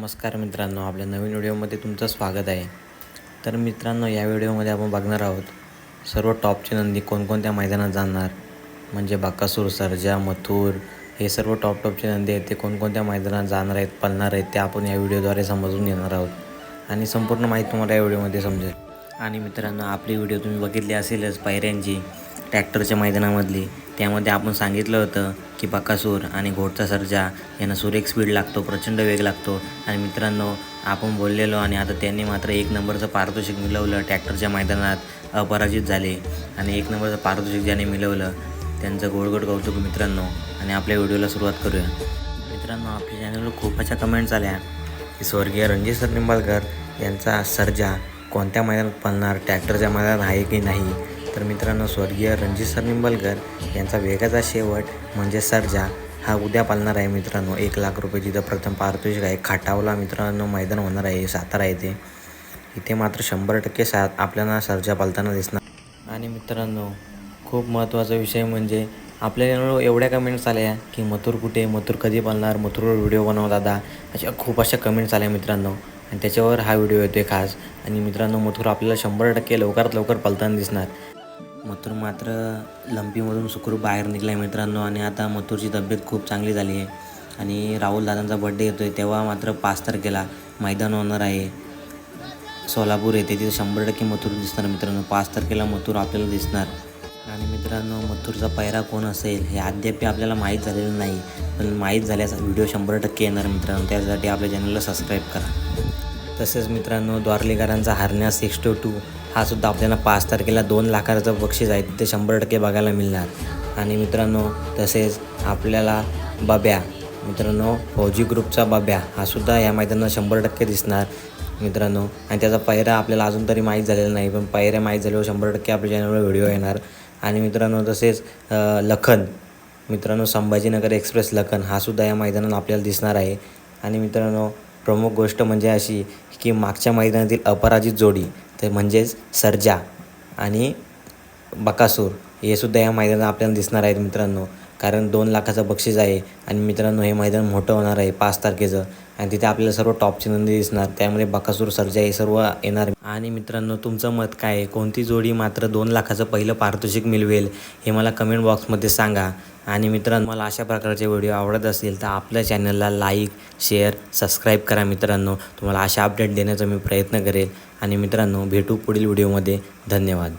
नमस्कार मित्रांनो आपल्या नवीन व्हिडिओमध्ये तुमचं स्वागत आहे. तर मित्रांनो या व्हिडिओमध्ये आपण बघणार आहोत सर्व टॉपचे नंदी कोणकोणत्या मैदानात जाणार? म्हणजे बाकासूर सर्जा मथुर हे सर्व टॉप टॉपचे नंदी आहेत ते कोणकोणत्या मैदानात जाणार आहेत पळणार आहेत ते आपण या व्हिडिओद्वारे समजून घेणार आहोत. आणि संपूर्ण माहिती तुम्हाला या व्हिडिओमध्ये समजेल. आणि मित्रांनो आपली व्हिडिओ तुम्ही बघितली असेलच पायऱ्यांची ट्रॅक्टरच्या मैदानामधली. त्यामध्ये आपण सांगितलं होतं की बकासूर आणि घोडचा सर्जा यांना सुरेख स्पीड लागतो प्रचंड वेग लागतो. आणि मित्रांनो आपण बोललेलो आणि आता त्यांनी मात्र एक नंबरचं पारितोषिक मिळवलं ट्रॅक्टरच्या मैदानात. अपराजित झाले आणि एक नंबरचं पारितोषिक ज्याने मिळवलं त्यांचं गोडगोड कौतुक मित्रांनो. आणि आपल्या व्हिडिओला सुरुवात करूया. मित्रांनो आपल्या चॅनलवर खूप अशा कमेंट्स आल्या की स्वर्गीय रणजित सर निंबाळकर यांचा सर्जा कोणत्या मैदानात पळणार ट्रॅक्टरच्या मैदानात आहे की नाही? तर मित्रांनो स्वर्गीय रणजित सर निंबलकर यांचा वेगाचा शेवट म्हणजे सर्जा हा उद्या पालणार आहे मित्रांनो. एक लाख रुपये जिथं प्रथम पारितोषिक आहे. खाटावला मित्रांनो मैदान होणार आहे. सातारा येथे. इथे मात्र शंभर टक्के सा आपल्याला सर्जा पालताना दिसणार. आणि मित्रांनो खूप महत्त्वाचा विषय म्हणजे आपल्याला एवढ्या कमेंट्स आल्या की मथुर कुठे मथुर कधी पालणार मथुरवर व्हिडिओ बनव दादा अशा खूप अशा कमेंट्स आल्या मित्रांनो. आणि त्याच्यावर हा व्हिडिओ येतो आहे खास. आणि मित्रांनो मथुर आपल्याला शंभर टक्के लवकरात लवकर पालताना दिसणार. मथुर मात्र लंपीमधून सुखरूप बाहेर निघला आहे मित्रांनो आणि आता मथुरची तब्येत खूप चांगली झाली आहे. आणि राहुल दादांचा बड्डे येतो आहे तेव्हा मात्र पाच तारखेला मैदान होणार आहे. सोलापूर येते तिथे शंभर टक्के मथुर दिसणार मित्रांनो. पाच तारखेला मथुर आपल्याला दिसणार. आणि मित्रांनो मथुरचा पैरा कोण असेल हे अद्याप आपल्याला माहीत झालेलं नाही. पण माहीत झाल्यास व्हिडिओ शंभर टक्के येणार मित्रांनो. त्यासाठी आपल्या चॅनलला सबस्क्राईब करा. तसेच मित्रांनो द्वारलीकरांचा हारण्या सिक्स टू टू हा सुद्धा आपल्याला पाच तारखेला दोन लाखाचं बक्षीस आहे. तिथे शंभर टक्के बघायला मिळणार. आणि मित्रांनो तसेच आपल्याला बब्या मित्रांनो फौजी ग्रुपचा बब्या हा सुद्धा या मैदानात शंभर टक्के दिसणार मित्रांनो. आणि त्याचा पायरा आपल्याला अजून तरी माहीत झालेला नाही पण पायऱ्या माहीत झाल्यावर शंभर टक्के आपल्या चॅनलवर व्हिडिओ येणार. आणि मित्रांनो तसेच लखन मित्रांनो संभाजीनगर एक्सप्रेस लखन हा सुद्धा या मैदानात आपल्याला दिसणार आहे. आणि मित्रांनो प्रमुख गोष्ट म्हणजे अशी की मागच्या मैदानातील अपराजित जोडी तर म्हणजेच सर्जा आणि बकासूर हे सुद्धा या मैदानात आपल्याला दिसणार आहेत मित्रांनो. कारण दोन लाखाचं बक्षीस आहे आणि मित्रांनो हे मैदान मोठं होणार आहे पाच तारखेचं. आणि तिथे आपल्याला सर्व टॉपची नंदी दिसणार. त्यामध्ये बकासूर सर्जा हे सर्व येणार. आणि मित्रांनो तुमचं मत काय आहे? कोणती जोडी मात्र दोन लाखाचं पहिलं पारितोषिक मिळवेल हे मला कमेंट बॉक्समध्ये सांगा. आणि मित्रांनो मला अशा प्रकारचे व्हिडिओ आवडत असतील तर आपल्या चॅनलला लाईक शेअर सबस्क्राईब करा मित्रांनो. तुम्हाला अशा अपडेट देण्याचा मी प्रयत्न करेल. आणि मित्रांनो भेटू पुढील व्हिडिओमध्ये धन्यवाद.